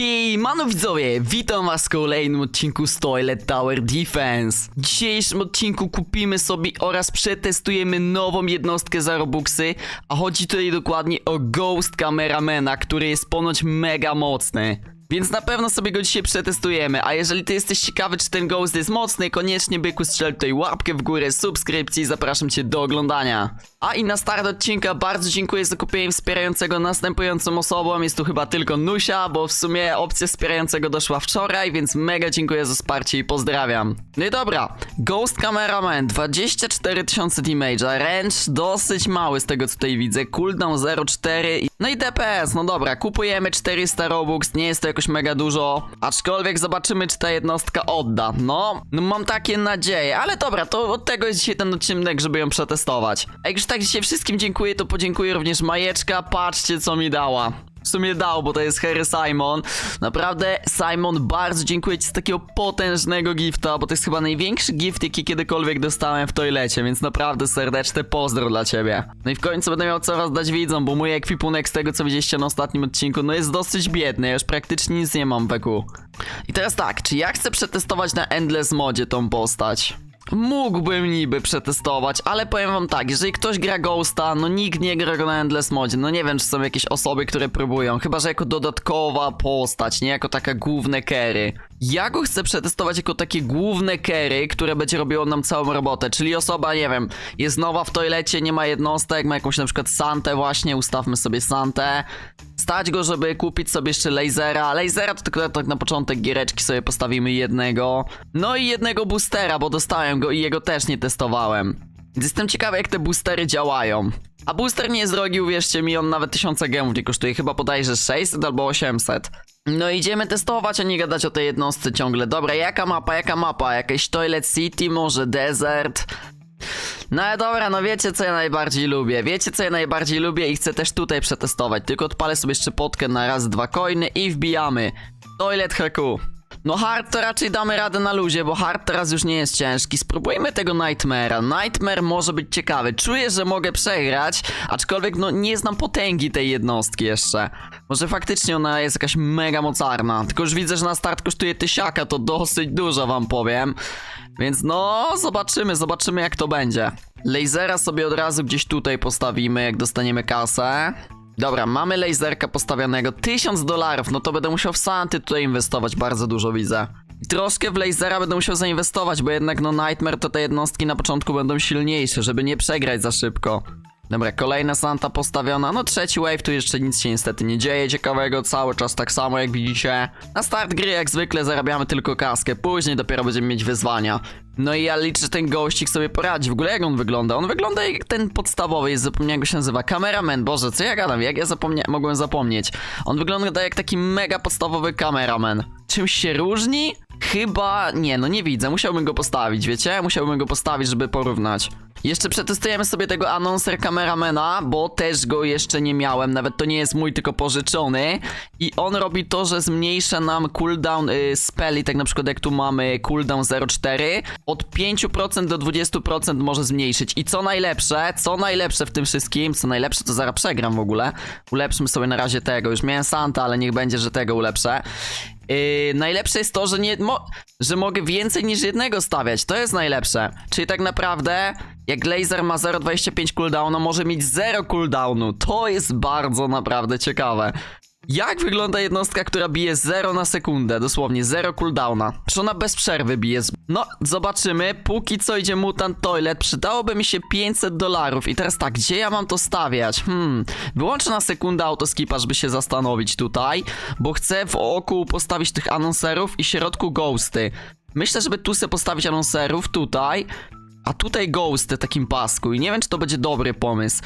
Siemano widzowie, witam was w kolejnym odcinku z Toilet Tower Defense. W dzisiejszym odcinku kupimy sobie oraz przetestujemy nową jednostkę za Robuxy, a chodzi tutaj dokładnie o Ghost Cameramana, który jest ponoć mega mocny. Więc na pewno sobie go dzisiaj przetestujemy, a jeżeli ty jesteś ciekawy, czy ten Ghost jest mocny, koniecznie byku strzel tutaj łapkę w górę, subskrypcji i zapraszam cię do oglądania. A i na start odcinka bardzo dziękuję za kupienie wspierającego następującą osobą, jest tu chyba tylko Nusia, bo w sumie opcja wspierającego doszła wczoraj, więc mega dziękuję za wsparcie i pozdrawiam. No i dobra, Ghost Cameraman, 24 tysiące damage'a, range dosyć mały z tego co tutaj widzę, cooldown 0,4 i... No i DPS, no dobra, kupujemy 400 Robux, nie jest to jakoś mega dużo, aczkolwiek zobaczymy czy ta jednostka odda. No, no mam takie nadzieje, ale dobra, to od tego jest dzisiaj ten odcinek, żeby ją przetestować. Już tak dzisiaj wszystkim dziękuję, to podziękuję również Majeczka, patrzcie co mi dała. W sumie dał, bo to jest Harry Simon. Naprawdę, Simon, bardzo dziękuję Ci z takiego potężnego gifta, bo to jest chyba największy gift, jaki kiedykolwiek dostałem w toilecie, więc naprawdę serdeczne pozdro dla Ciebie. No i w końcu będę miał co rozdać widzom, bo mój ekwipunek z tego, co widzieliście na ostatnim odcinku, no jest dosyć biedny, ja już praktycznie nic nie mam w EQ. I teraz tak, czy ja chcę przetestować na Endless Modzie tą postać? Mógłbym niby przetestować, ale powiem wam tak, jeżeli ktoś gra Ghosta, no nikt nie gra na Endless Modzie, no nie wiem czy są jakieś osoby, które próbują, chyba że jako dodatkowa postać, nie jako taka główne carry. Ja go chcę przetestować jako takie główne carry, które będzie robiło nam całą robotę, czyli osoba, nie wiem, jest nowa w toilecie, nie ma jednostek, ma jakąś na przykład Santę właśnie, ustawmy sobie Santę, stać go, żeby kupić sobie jeszcze lasera. Lasera to tylko tak na początek giereczki sobie postawimy jednego. No i jednego boostera, bo dostałem go i jego też nie testowałem. Więc jestem ciekawy jak te boostery działają. A booster nie jest drogi, uwierzcie mi, on nawet 1000 gemów nie kosztuje, chyba bodajże 600 albo 800. No idziemy testować, a nie gadać o tej jednostce ciągle. Dobra, jaka mapa, jaka mapa? Jakaś Toilet City, może Desert? No ale dobra, no wiecie co ja najbardziej lubię. Wiecie co ja najbardziej lubię i chcę też tutaj przetestować. Tylko odpalę sobie jeszcze potkę na raz, dwa coiny i wbijamy. Toilet HQ. No hard to raczej damy radę na luzie, bo hard teraz już nie jest ciężki. Spróbujmy tego Nightmare'a. Nightmare może być ciekawy. Czuję, że mogę przegrać, aczkolwiek no nie znam potęgi tej jednostki jeszcze. Może faktycznie ona jest jakaś mega mocarna. Tylko już widzę, że na start kosztuje tysiaka, to dosyć dużo wam powiem. Więc no, zobaczymy, zobaczymy jak to będzie. Lasera sobie od razu gdzieś tutaj postawimy, jak dostaniemy kasę. Dobra, mamy laserka postawionego. 1000 dolarów, no to będę musiał w Santy tutaj inwestować bardzo dużo, widzę. Troszkę w lasera będę musiał zainwestować, bo jednak no Nightmare to te jednostki na początku będą silniejsze, żeby nie przegrać za szybko. Dobra, kolejna Santa postawiona. No trzeci wave, tu jeszcze nic się niestety nie dzieje ciekawego, cały czas tak samo jak widzicie. Na start gry jak zwykle zarabiamy tylko kaskę, później dopiero będziemy mieć wyzwania. No i ja liczę, że ten gościk sobie poradzi. W ogóle jak on wygląda? On wygląda jak ten podstawowy, jest zapomniałem jak go się nazywa. Kameraman, boże, co ja gadam? Jak ja zapomnia mogłem zapomnieć? On wygląda jak taki mega podstawowy kameraman. Czymś się różni? Chyba nie, no nie widzę. Musiałbym go postawić, wiecie? Musiałbym go postawić, żeby porównać. Jeszcze przetestujemy sobie tego anonser kameramana, bo też go jeszcze nie miałem. Nawet to nie jest mój, tylko pożyczony. I on robi to, że zmniejsza nam cooldown y, spelli, tak na przykład jak tu mamy cooldown 0,4, od 5% do 20% może zmniejszyć. I co najlepsze, co najlepsze w tym wszystkim, co najlepsze to zaraz przegram w ogóle. Ulepszmy sobie na razie tego. Już miałem Santa, ale niech będzie, że tego ulepszę. Yy, najlepsze jest to, że, nie, mo że mogę więcej niż jednego stawiać. To jest najlepsze. Czyli tak naprawdę, jak laser ma 0,25 cooldownu, może mieć 0 cooldownu. To jest bardzo naprawdę ciekawe. Jak wygląda jednostka, która bije 0 na sekundę, dosłownie 0 cooldowna? Czy ona bez przerwy bije? z- No, zobaczymy. Póki co idzie Mutant Toilet, przydałoby mi się 500 dolarów. I teraz tak, gdzie ja mam to stawiać? Hmm, wyłączę na sekundę autoskipa, żeby się zastanowić tutaj, bo chcę w oku postawić tych anonserów i środku ghosty. Myślę, żeby tu sobie postawić anonserów, tutaj, a tutaj ghosty takim pasku. I nie wiem, czy to będzie dobry pomysł.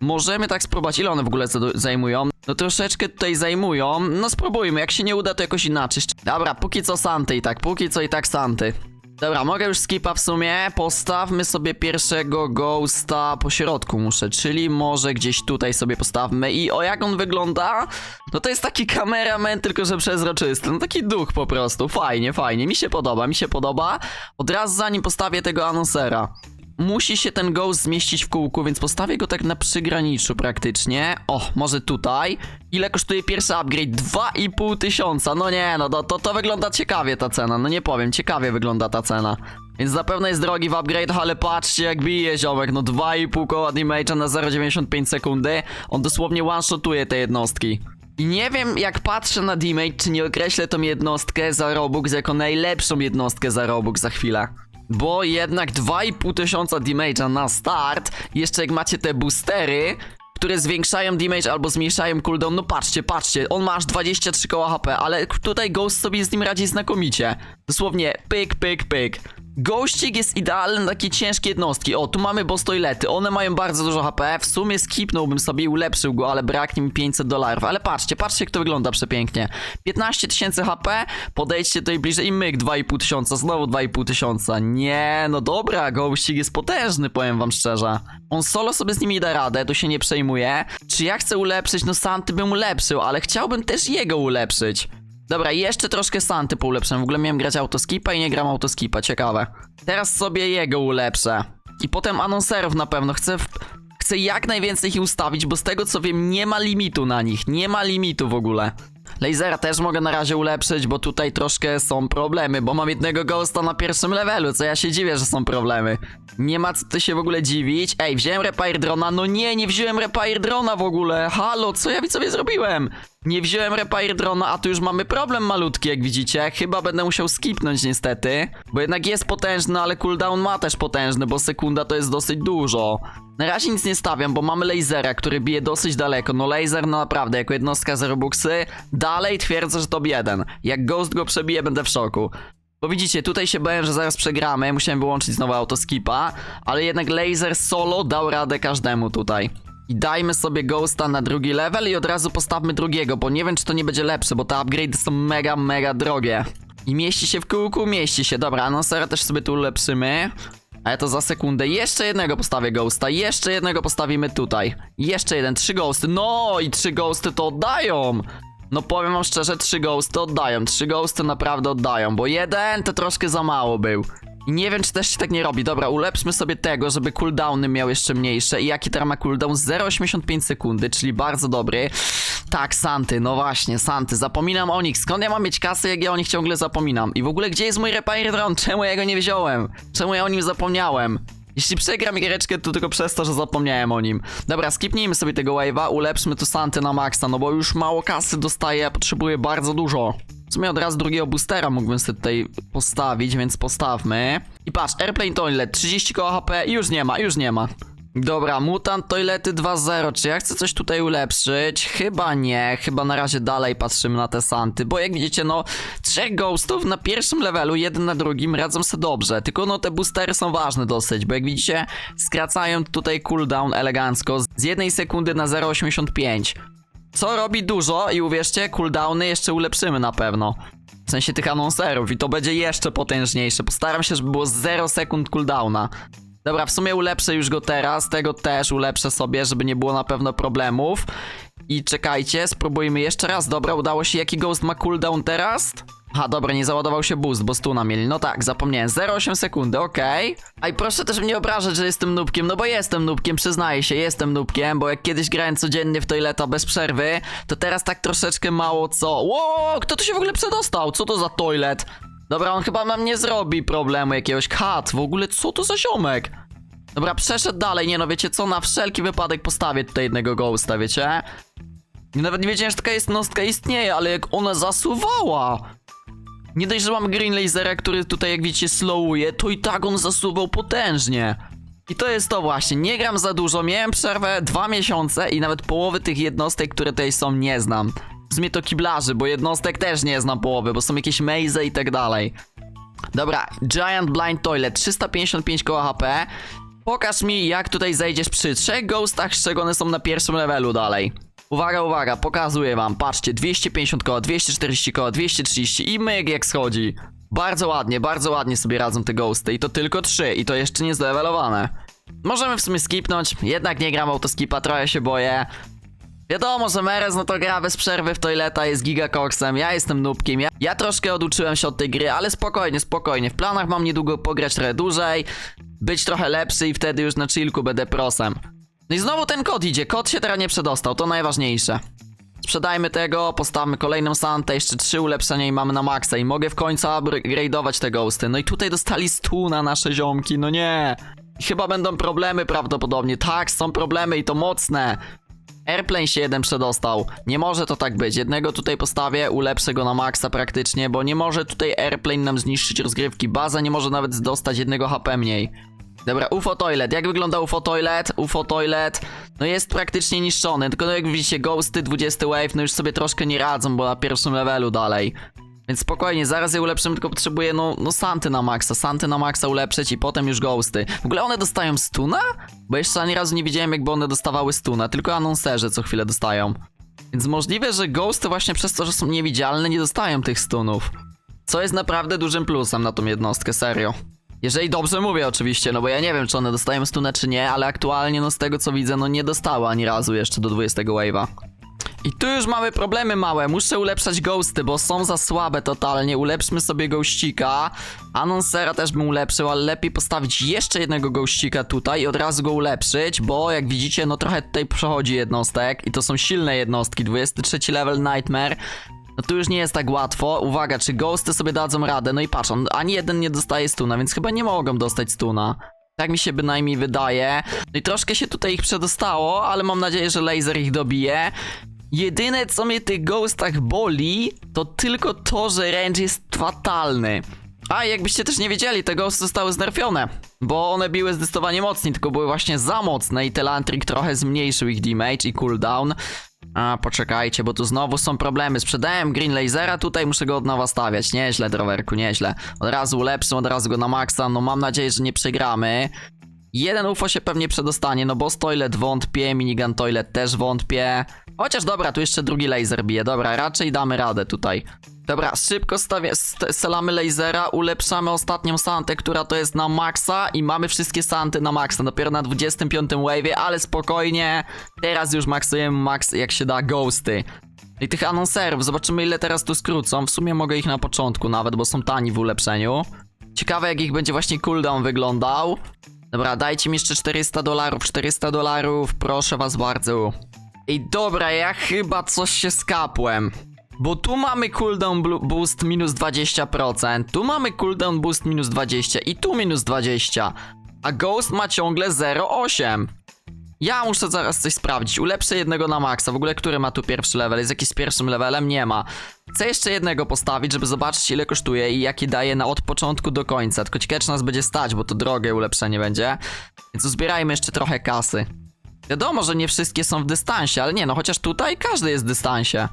Możemy tak spróbować. Ile one w ogóle zajmują? No troszeczkę tutaj zajmują. No spróbujmy. Jak się nie uda, to jakoś inaczej. Dobra, póki co Santy i tak. Póki co i tak Santy. Dobra, mogę już skipa w sumie. Postawmy sobie pierwszego ghosta po środku muszę, czyli może gdzieś tutaj sobie postawmy. I o jak on wygląda? No to jest taki kameraman, tylko że przezroczysty. No taki duch po prostu. Fajnie, fajnie. Mi się podoba, mi się podoba. Od razu zanim postawię tego anonsera. Musi się ten ghost zmieścić w kółku, więc postawię go tak na przygraniczu praktycznie. O, może tutaj. Ile kosztuje pierwszy upgrade? 2,5 tysiąca. No nie, no to, to, to wygląda ciekawie ta cena. No nie powiem, ciekawie wygląda ta cena. Więc na pewno jest drogi w upgrade, ale patrzcie jak bije ziomek. No 2,5 koła damage'a na 0,95 sekundy. On dosłownie one-shotuje te jednostki. I nie wiem, jak patrzę na damage, czy nie określę tą jednostkę za Robux jako najlepszą jednostkę za Robux za chwilę. Bo jednak 2,5 tysiąca damage'a na start, jeszcze jak macie te boostery, które zwiększają damage albo zmniejszają cooldown, no patrzcie, patrzcie, on ma aż 23 koła HP, ale tutaj Ghost sobie z nim radzi znakomicie. Dosłownie pyk, pyk, pyk. Ghościk jest idealny na takie ciężkie jednostki. O, tu mamy boss toilety. One mają bardzo dużo HP. W sumie skipnąłbym sobie i ulepszył go, ale braknie mi 500 dolarów. Ale patrzcie, patrzcie jak to wygląda przepięknie. 15 tysięcy HP, podejdźcie tutaj bliżej i myk 2,5 tysiąca, znowu 2,5 tysiąca. Nie, no dobra, Ghościk jest potężny, powiem wam szczerze. On solo sobie z nimi da radę, tu się nie przejmuje. Czy ja chcę ulepszyć? No Santy bym ulepszył, ale chciałbym też jego ulepszyć. Dobra, jeszcze troszkę Santy poulepszę. W ogóle miałem grać autoskipa i nie gram autoskipa, ciekawe. Teraz sobie jego ulepszę. I potem anonserów na pewno. Chcę, w... chcę jak najwięcej ich ustawić, bo z tego co wiem nie ma limitu na nich. Nie ma limitu w ogóle. Lasera też mogę na razie ulepszyć, bo tutaj troszkę są problemy, bo mam jednego ghosta na pierwszym levelu, co ja się dziwię, że są problemy. Nie ma co ty się w ogóle dziwić. Ej, wziąłem repair drona. No nie, nie wziąłem repair drona w ogóle. Halo, co ja sobie zrobiłem? Nie wziąłem repair drona, a tu już mamy problem malutki, jak widzicie. Chyba będę musiał skipnąć niestety, bo jednak jest potężny, ale cooldown ma też potężny, bo sekunda to jest dosyć dużo. Na razie nic nie stawiam, bo mamy lasera, który bije dosyć daleko. No laser, no naprawdę, jako jednostka z Robuxy, dalej twierdzę, że top 1. Jak Ghost go przebije, będę w szoku. Bo widzicie, tutaj się bałem, że zaraz przegramy, musiałem wyłączyć znowu autoskipa, ale jednak laser solo dał radę każdemu tutaj. I dajmy sobie Ghosta na drugi level i od razu postawmy drugiego, bo nie wiem czy to nie będzie lepsze, bo te upgrade'y są mega, mega drogie. I mieści się w kółku, mieści się. Dobra, anonsera też sobie tu ulepszymy. Ale to za sekundę. Jeszcze jednego postawię Ghosta, jeszcze jednego postawimy tutaj. Jeszcze jeden, trzy Ghosty. No i trzy Ghosty to oddają. No powiem wam szczerze, trzy Ghosty oddają. Trzy Ghosty naprawdę oddają, bo jeden to troszkę za mało był. I nie wiem, czy też się tak nie robi. Dobra, ulepszmy sobie tego, żeby cooldowny miał jeszcze mniejsze. I jaki teraz ma cooldown? 0,85 sekundy, czyli bardzo dobry. Tak, Santy, no właśnie, Santy. Zapominam o nich. Skąd ja mam mieć kasę, jak ja o nich ciągle zapominam? I w ogóle, gdzie jest mój repair drone? Czemu ja go nie wziąłem? Czemu ja o nim zapomniałem? Jeśli przegram giereczkę, to tylko przez to, że zapomniałem o nim. Dobra, skipnijmy sobie tego wave'a, ulepszmy tu Santy na maksa, no bo już mało kasy dostaję, potrzebuję bardzo dużo. W sumie od razu drugiego boostera mógłbym sobie tutaj postawić, więc postawmy. I patrz, Airplane Toilet, 30 koła HP, już nie ma, już nie ma. Dobra, Mutant Toilety 2.0, czy ja chcę coś tutaj ulepszyć? Chyba nie, chyba na razie dalej patrzymy na te Santy, bo jak widzicie, no, trzech Ghostów na pierwszym levelu, jeden na drugim, radzą sobie dobrze, tylko no te boostery są ważne dosyć, bo jak widzicie, skracają tutaj cooldown elegancko z jednej sekundy na 0.85. Co robi dużo i uwierzcie, cooldowny jeszcze ulepszymy na pewno. W sensie tych anonserów i to będzie jeszcze potężniejsze. Postaram się, żeby było 0 sekund cooldowna. Dobra, w sumie ulepszę już go teraz, tego też ulepszę sobie, żeby nie było na pewno problemów. I czekajcie, spróbujmy jeszcze raz. Dobra, udało się. Jaki ghost ma cooldown teraz? Aha, dobra, nie załadował się boost, bo stuna mieli. No tak, zapomniałem. 0,8 sekundy, okej. A i proszę też mnie obrażać, że jestem nubkiem, no bo jestem nubkiem, przyznaję się, jestem nubkiem, bo jak kiedyś grałem codziennie w toileta bez przerwy, to teraz tak troszeczkę mało co. Ło, kto tu się w ogóle przedostał? Co to za toilet? Dobra, on chyba nam nie zrobi problemu jakiegoś. Kat, w ogóle co to za ziomek? Dobra, przeszedł dalej, nie no wiecie co, na wszelki wypadek postawię tutaj jednego ghosta, wiecie? Nawet nie wiedziałem, że taka jednostka istnieje, ale jak ona zasuwała! Nie dość, że mam Green Lasera, który tutaj jak widzicie slowuje, to i tak on zasuwał potężnie. I to jest to właśnie, nie gram za dużo, miałem przerwę dwa miesiące i nawet połowy tych jednostek, które tutaj są, nie znam. W sumie to kiblarzy, bo jednostek też nie znam połowy, bo są jakieś maze i tak dalej. Dobra, Giant Blind Toilet, 355 koła HP. Pokaż mi, jak tutaj zejdziesz przy trzech ghostach, z czego one są na pierwszym levelu dalej. Uwaga, uwaga, pokazuję wam, patrzcie, 250 koła, 240 koła, 230 i myk jak schodzi. Bardzo ładnie, bardzo ładnie sobie radzą te ghosty i to tylko trzy i to jeszcze nie zlevelowane. Możemy w sumie skipnąć, jednak nie gram autoskipa, trochę się boję. Wiadomo, że Merez no to gra bez przerwy w toileta, jest gigakoksem, ja jestem nubkiem, ja, ja troszkę oduczyłem się od tej gry, ale spokojnie, spokojnie, w planach mam niedługo pograć trochę dłużej, być trochę lepszy i wtedy już na chillku będę prosem. No i znowu ten kod idzie, kod się teraz nie przedostał, to najważniejsze. Sprzedajmy tego, postawmy kolejną santę, jeszcze trzy ulepszenia i mamy na maksa i mogę w końcu upgrade'ować te ghosty. No i tutaj dostali stu na nasze ziomki, no nie. Chyba będą problemy prawdopodobnie, tak, są problemy i to mocne. Airplane się jeden przedostał. Nie może to tak być. Jednego tutaj postawię, ulepszę go na maksa praktycznie, bo nie może tutaj Airplane nam zniszczyć rozgrywki. Baza nie może nawet dostać jednego HP mniej. Dobra, UFO Toilet. Jak wygląda UFO Toilet? UFO Toilet, no jest praktycznie niszczony. Tylko no jak widzicie, Ghosty 20 Wave, no już sobie troszkę nie radzą, bo na pierwszym levelu dalej. Więc spokojnie, zaraz je ulepszymy, tylko potrzebuję no, no Santy na maksa, Santy na maksa ulepszyć i potem już Ghosty. W ogóle one dostają stuna? Bo jeszcze ani razu nie widziałem jakby one dostawały stuna, tylko anonserzy co chwilę dostają. Więc możliwe, że Ghosty właśnie przez to, że są niewidzialne nie dostają tych stunów. Co jest naprawdę dużym plusem na tą jednostkę, serio. Jeżeli dobrze mówię oczywiście, no bo ja nie wiem czy one dostają stunę czy nie, ale aktualnie no z tego co widzę no nie dostały ani razu jeszcze do 20 wave'a. I tu już mamy problemy małe. Muszę ulepszać ghosty, bo są za słabe totalnie. Ulepszmy sobie ghościka. Anonsera też bym ulepszył, ale lepiej postawić jeszcze jednego ghościka tutaj i od razu go ulepszyć, bo jak widzicie, no trochę tutaj przechodzi jednostek i to są silne jednostki. 23 level Nightmare. No tu już nie jest tak łatwo. Uwaga, czy ghosty sobie dadzą radę? No i patrz, on, ani jeden nie dostaje stuna, więc chyba nie mogą dostać stuna. Tak mi się bynajmniej wydaje. No i troszkę się tutaj ich przedostało, ale mam nadzieję, że laser ich dobije. Jedyne co mnie tych ghostach boli, to tylko to, że range jest fatalny. A jakbyście też nie wiedzieli, te ghosty zostały znerfione. Bo one biły zdecydowanie mocniej, tylko były właśnie za mocne i Telantrik trochę zmniejszył ich damage i cooldown. A, poczekajcie, bo tu znowu są problemy. Sprzedałem Green Lasera, tutaj muszę go od nowa stawiać. Nieźle, drowerku, nieźle. Od razu ulepszę, od razu go na maksa. No mam nadzieję, że nie przegramy. Jeden UFO się pewnie przedostanie, no Boss Toilet wątpię, Minigun Toilet też wątpię. Chociaż dobra, tu jeszcze drugi laser bije. Dobra, raczej damy radę tutaj. Dobra, szybko stawię, st- selamy lasera, ulepszamy ostatnią santę, która to jest na maksa i mamy wszystkie santy na maksa. Dopiero na 25 wave'ie, ale spokojnie. Teraz już maksujemy max jak się da ghosty. I tych anonserów, zobaczymy ile teraz tu skrócą. W sumie mogę ich na początku nawet, bo są tani w ulepszeniu. Ciekawe jak ich będzie właśnie cooldown wyglądał. Dobra, dajcie mi jeszcze 400 dolarów, 400 dolarów, proszę was bardzo. Ej, dobra, ja chyba coś się skapłem. Bo tu mamy cooldown boost minus 20%, tu mamy cooldown boost minus 20 i tu minus 20. A Ghost ma ciągle 0,8. Ja muszę zaraz coś sprawdzić. Ulepszę jednego na maksa. W ogóle, który ma tu pierwszy level? Jest jakiś z pierwszym levelem? Nie ma. Chcę jeszcze jednego postawić, żeby zobaczyć ile kosztuje i jaki daje na od początku do końca. Tylko ciekawe nas będzie stać, bo to drogie ulepszenie będzie. Więc uzbierajmy jeszcze trochę kasy. Wiadomo, że nie wszystkie są w dystansie, ale nie no, chociaż tutaj każdy jest w dystansie.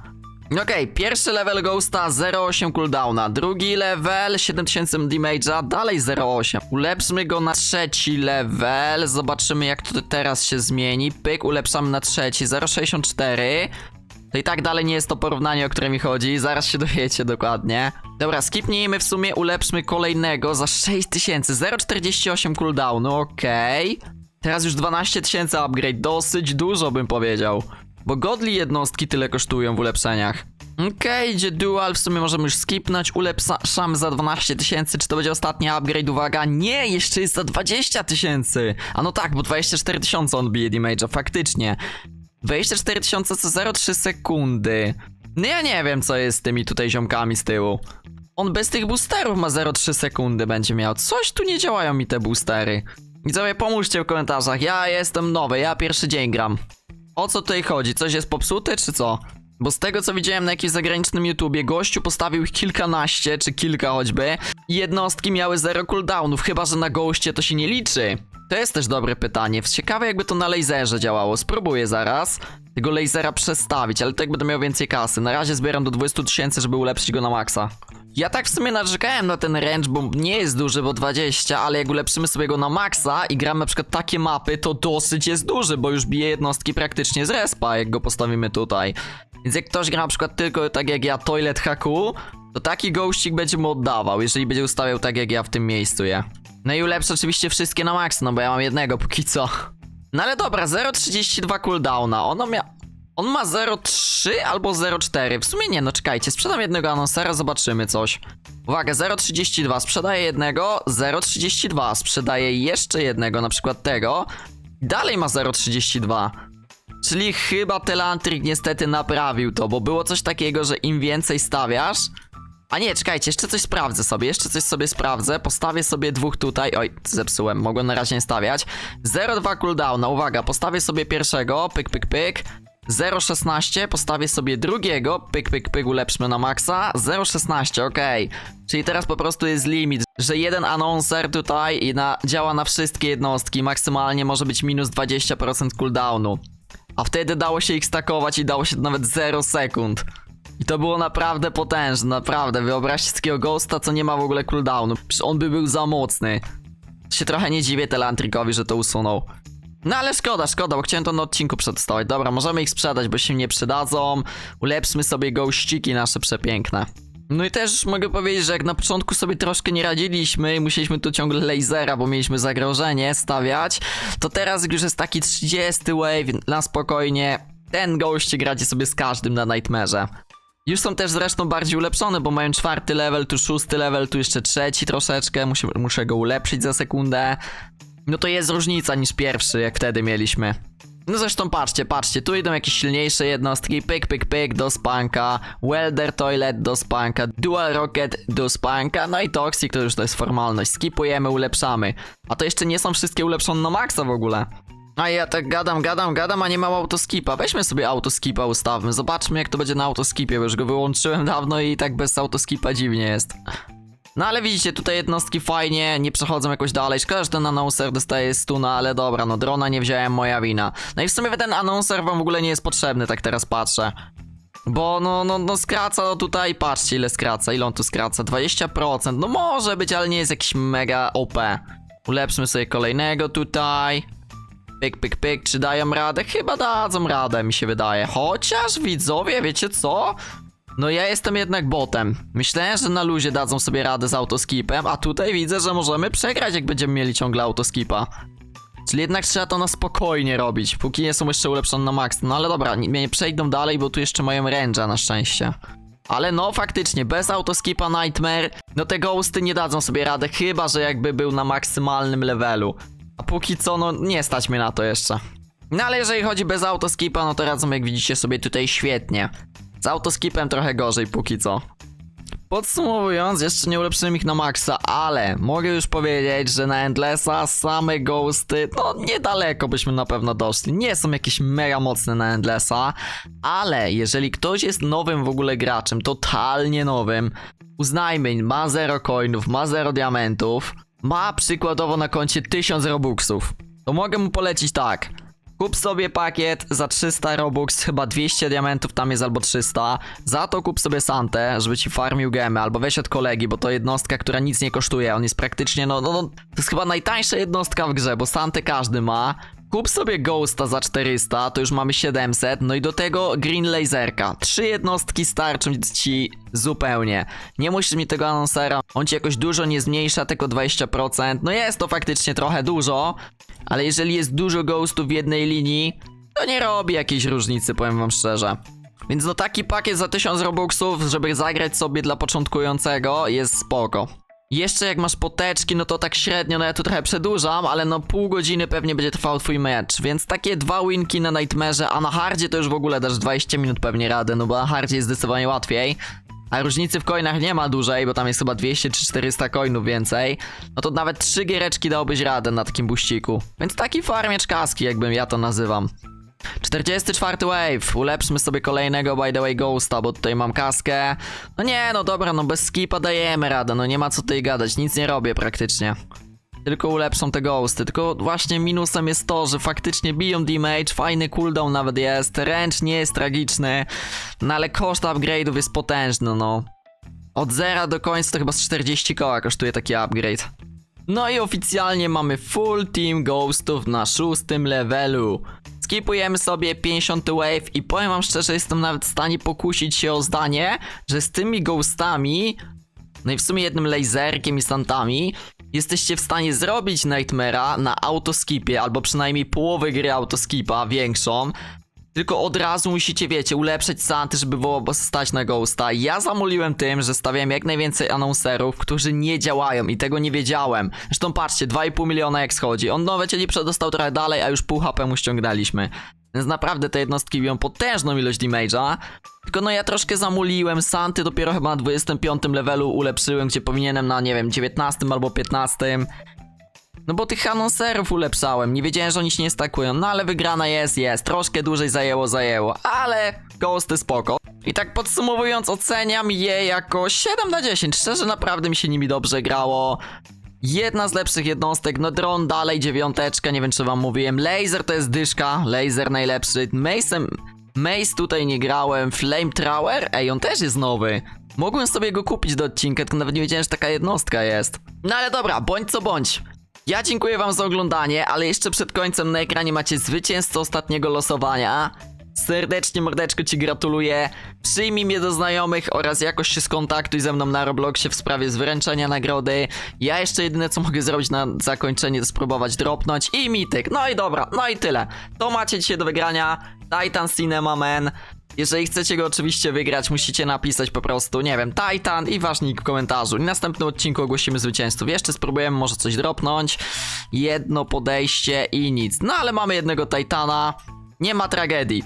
Okej, pierwszy level Ghosta 0,8 cooldowna, drugi level 7000 damage'a, dalej 0,8. Ulepszmy go na trzeci level, zobaczymy jak to teraz się zmieni. Pyk, ulepszamy na trzeci, 0,64. To i tak dalej nie jest to porównanie, o które mi chodzi, zaraz się dowiecie dokładnie. Dobra, skipnijmy w sumie, ulepszmy kolejnego za 6000, 0,48 cooldownu, okej. Teraz już 12 tysięcy upgrade, dosyć dużo bym powiedział. Bo godli jednostki tyle kosztują w ulepszeniach. Okej, idzie dual, w sumie możemy już skipnąć, ulepszamy za 12 tysięcy, czy to będzie ostatni upgrade, uwaga, nie, jeszcze jest za 20 tysięcy! A no tak, bo 24 tysiące on bije damage'a, faktycznie. 24 tysiące co 0,3 sekundy. No ja nie wiem, co jest z tymi tutaj ziomkami z tyłu. On bez tych boosterów ma 0,3 sekundy będzie miał. Coś tu nie działają mi te boostery. Widzowie, pomóżcie w komentarzach. Ja jestem nowy, ja pierwszy dzień gram. O co tutaj chodzi? Coś jest popsute, czy co? Bo z tego co widziałem na jakimś zagranicznym YouTubie, gościu postawił ich kilkanaście, czy kilka choćby. I jednostki miały zero cooldownów, chyba że na goście to się nie liczy. To jest też dobre pytanie. Ciekawe jakby to na laserze działało. Spróbuję zaraz tego lasera przestawić, ale tak będę miał więcej kasy. Na razie zbieram do 20 tysięcy, żeby ulepszyć go na maksa. Ja tak w sumie narzekałem na ten range, bo nie jest duży, bo 20, ale jak ulepszymy sobie go na maksa i gramy na przykład takie mapy, to dosyć jest duży, bo już bije jednostki praktycznie z respa, jak go postawimy tutaj. Więc jak ktoś gra na przykład tylko tak jak ja Toilet Haku, to taki gościk będzie mu oddawał, jeżeli będzie ustawiał tak jak ja w tym miejscu je. No i ulepszę oczywiście wszystkie na maksa, no bo ja mam jednego póki co. No ale dobra, 0,32 cooldowna, ono mia... On ma 0,3 albo 0,4. W sumie nie, no czekajcie, sprzedam jednego anonsera, zobaczymy coś. Uwaga, 0,32, sprzedaję jednego, 0,32, sprzedaję jeszcze jednego, na przykład tego. Dalej ma 0,32. Czyli chyba Telantrik niestety naprawił to, bo było coś takiego, że im więcej stawiasz... A nie, czekajcie, jeszcze coś sprawdzę sobie, jeszcze coś sobie sprawdzę, postawię sobie dwóch tutaj, oj, zepsułem, mogłem na razie nie stawiać. 0,2 cooldowna, uwaga, postawię sobie pierwszego, pyk, pyk, pyk. 0,16, postawię sobie drugiego, pyk, pyk, pyk, ulepszmy na maksa, 0,16, okej. Czyli teraz po prostu jest limit, że jeden anonser tutaj i na, działa na wszystkie jednostki, maksymalnie może być minus 20% cooldownu. A wtedy dało się ich stakować i dało się nawet 0 sekund. I to było naprawdę potężne, naprawdę. Wyobraźcie takiego ghosta, co nie ma w ogóle cooldownu. Przecież on by był za mocny. Się trochę nie dziwię Telantrikowi, że to usunął. No ale szkoda, szkoda, bo chciałem to na odcinku przetestować. Dobra, możemy ich sprzedać, bo się nie przydadzą. Ulepszmy sobie gościki nasze przepiękne. No i też mogę powiedzieć, że jak na początku sobie troszkę nie radziliśmy i musieliśmy tu ciągle lasera, bo mieliśmy zagrożenie stawiać, to teraz już jest taki 30 wave na spokojnie, ten gościk radzi sobie z każdym na Nightmare'ze. Już są też zresztą bardziej ulepszone, bo mają czwarty level, tu szósty level, tu jeszcze trzeci troszeczkę, muszę, muszę go ulepszyć za sekundę. No to jest różnica niż pierwszy, jak wtedy mieliśmy. No zresztą patrzcie, patrzcie, tu idą jakieś silniejsze jednostki, pyk, pyk, pyk do spanka, welder toilet do spanka, dual rocket do spanka, no i toxic to już to jest formalność, skipujemy, ulepszamy. A to jeszcze nie są wszystkie ulepszone na maksa w ogóle. A ja tak gadam, gadam, gadam, a nie mam autoskipa. Weźmy sobie autoskipa, ustawmy. Zobaczmy, jak to będzie na autoskipie, bo już go wyłączyłem dawno i tak bez autoskipa dziwnie jest. No ale widzicie, tutaj jednostki fajnie, nie przechodzą jakoś dalej. Szkoda, że ten announcer dostaje stuna, ale dobra, no drona nie wziąłem, moja wina. No i w sumie ten announcer wam w ogóle nie jest potrzebny, tak teraz patrzę. Bo no, no, no skraca no tutaj, patrzcie ile skraca, ile on tu skraca, 20%, no może być, ale nie jest jakiś mega OP. Ulepszmy sobie kolejnego tutaj. Pyk, pyk, pyk, czy dają radę? Chyba dadzą radę, mi się wydaje. Chociaż widzowie, wiecie co? No ja jestem jednak botem. Myślałem, że na luzie dadzą sobie radę z autoskipem, a tutaj widzę, że możemy przegrać, jak będziemy mieli ciągle autoskipa. Czyli jednak trzeba to na spokojnie robić, póki nie są jeszcze ulepszone na max. No ale dobra, nie, nie przejdą dalej, bo tu jeszcze mają range'a na szczęście. Ale no faktycznie, bez autoskipa Nightmare, no te ghosty nie dadzą sobie radę, chyba że jakby był na maksymalnym levelu. A póki co, no nie stać mnie na to jeszcze. No ale jeżeli chodzi bez autoskipa, no to radzą jak widzicie sobie tutaj świetnie. Z autoskipem trochę gorzej póki co. Podsumowując, jeszcze nie ulepszyłem ich na maksa, ale mogę już powiedzieć, że na Endlessa same ghosty, no niedaleko byśmy na pewno doszli. Nie są jakieś mega mocne na Endlessa, ale jeżeli ktoś jest nowym w ogóle graczem, totalnie nowym, uznajmy, ma 0 coinów, ma 0 diamentów, ma przykładowo na koncie 1000 robuxów, to mogę mu polecić tak. Kup sobie pakiet za 300 robux, chyba 200 diamentów tam jest albo 300. Za to kup sobie Santę, żeby ci farmił gemy, albo weź od kolegi, bo to jednostka, która nic nie kosztuje. On jest praktycznie, no, no, no to jest chyba najtańsza jednostka w grze, bo Santę każdy ma. Kup sobie Ghosta za 400, to już mamy 700, no i do tego Green Laserka. Trzy jednostki starczą ci zupełnie. Nie musisz mi tego anonsera, on ci jakoś dużo nie zmniejsza, tylko 20%. No jest to faktycznie trochę dużo, ale jeżeli jest dużo ghostów w jednej linii, to nie robi jakiejś różnicy, powiem wam szczerze. Więc no taki pakiet za 1000 robuxów, żeby zagrać sobie dla początkującego, jest spoko. Jeszcze jak masz poteczki, no to tak średnio, no ja tu trochę przedłużam, ale no pół godziny pewnie będzie trwał twój mecz, więc takie dwa winki na Nightmare'ze, a na hardzie to już w ogóle dasz 20 minut pewnie radę, no bo na hardzie jest zdecydowanie łatwiej. A różnicy w coinach nie ma dużej, bo tam jest chyba 200 czy 400 coinów więcej. No to nawet trzy giereczki dałbyś radę na takim buściku. Więc taki farmiacz kaski, jakbym ja to nazywam. 44 wave, ulepszmy sobie kolejnego by the way ghosta, bo tutaj mam kaskę. No nie, no dobra, no bez skipa dajemy radę, no nie ma co tutaj gadać, nic nie robię praktycznie. Tylko ulepszą te ghosty, tylko właśnie minusem jest to, że faktycznie biją damage, fajny cooldown nawet jest, ręcz nie jest tragiczny, no ale koszt upgrade'ów jest potężny, no. Od zera do końca to chyba z 40 koła kosztuje taki upgrade. No i oficjalnie mamy full team ghostów na szóstym levelu. Skipujemy sobie 50 wave i powiem wam szczerze, jestem nawet w stanie pokusić się o zdanie, że z tymi ghostami, no i w sumie jednym laserkiem i stantami, jesteście w stanie zrobić Nightmare'a na autoskipie, albo przynajmniej połowę gry autoskipa, większą. Tylko od razu musicie, wiecie, ulepszyć Santy, żeby było stać na Ghosta. Ja zamuliłem tym, że stawiałem jak najwięcej anonserów, którzy nie działają i tego nie wiedziałem. Zresztą patrzcie, 2,5 miliona jak schodzi. On nowe cieli przedostał trochę dalej, a już pół HP mu ściągnęliśmy. Więc naprawdę te jednostki biją potężną ilość damage'a. Tylko no ja troszkę zamuliłem, Santy dopiero chyba na 25 levelu ulepszyłem, gdzie powinienem na, nie wiem, 19 albo 15. No bo tych anonserów ulepszałem, nie wiedziałem, że oni się nie stakują, no ale wygrana jest, jest, troszkę dłużej zajęło, zajęło, ale ghosty spoko. I tak podsumowując, oceniam je jako 7 na 10, szczerze naprawdę mi się nimi dobrze grało. Jedna z lepszych jednostek, no dron dalej dziewiąteczka, nie wiem czy wam mówiłem, laser to jest dyszka, laser najlepszy, Mace'em, Mace tutaj nie grałem, Flamethrower, ej on też jest nowy. Mogłem sobie go kupić do odcinka, tylko nawet nie wiedziałem, że taka jednostka jest. No ale dobra, bądź co bądź. Ja dziękuję wam za oglądanie, ale jeszcze przed końcem na ekranie macie zwycięzcę ostatniego losowania. Serdecznie mordeczko ci gratuluję. Przyjmij mnie do znajomych oraz jakoś się skontaktuj ze mną na Robloxie w sprawie zwręczenia nagrody. Ja jeszcze jedyne co mogę zrobić na zakończenie to spróbować dropnąć i mityk. No i dobra, no i tyle. To macie dzisiaj do wygrania. Titan Cinema Man. Jeżeli chcecie go oczywiście wygrać, musicie napisać po prostu, nie wiem, Titan i wasz nick w komentarzu. I w następnym odcinku ogłosimy zwycięzców. Jeszcze spróbujemy może coś dropnąć. Jedno podejście i nic. No ale mamy jednego Titana. Nie ma tragedii.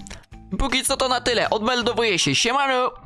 Póki co to na tyle. Odmeldowuję się. Siemano!